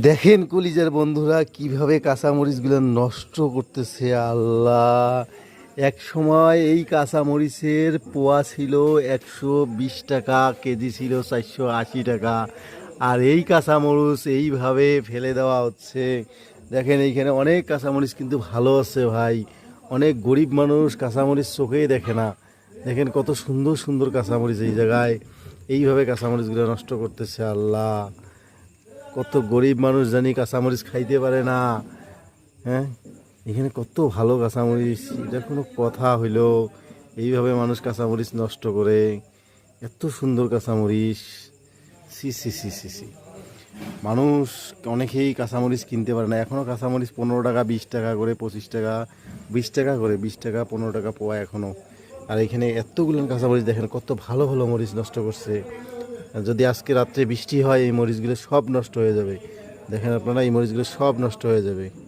দেখেন কলিজার বন্ধুরা, কীভাবে কাঁচামরিচগুলো নষ্ট করতেছে আল্লাহ। এক সময় এই কাঁচামরিচের পোয়া ছিল একশো বিশ টাকা, কেজি ছিল চারশো আশি টাকা। আর এই কাঁচামরিচ এইভাবে ফেলে দেওয়া হচ্ছে। দেখেন এইখানে অনেক কাঁচামরিচ কিন্তু ভালো আছে ভাই। অনেক গরিব মানুষ কাঁচামরিচ চোখেই দেখে না। দেখেন কত সুন্দর সুন্দর কাঁচামরিচ এই জায়গায়। এইভাবে কাঁচামরিচগুলো নষ্ট করতেছে আল্লাহ। কত গরিব মানুষ জানি কাঁচামরিচ খাইতে পারে না। হ্যাঁ? এখানে কত ভালো কাঁচামরিচ এটা কোনো কথা হইল। এইভাবে মানুষ কাঁচামরিচ নষ্ট করে। এত সুন্দর কাঁচামরিচ। সি সি সি সি সি। মানুষ অনেকেই কাঁচামরিচ কিনতে পারে না। এখনও কাঁচামরিচ পনেরো টাকা, বিশ টাকা করে, পঁচিশ টাকা, বিশ টাকা করে, বিশ টাকা, পনেরো টাকা পোয়া এখনও আর এখানে এতগুলো কাঁচামরিচ দেখেন, কত ভালো ভালো মরিচ নষ্ট করছে। যদি আজকে রাত্রে বৃষ্টি হয়, এই মরিচগুলো সব নষ্ট হয়ে যাবে। দেখেন আপনারা, এই মরিচগুলো সব নষ্ট হয়ে যাবে।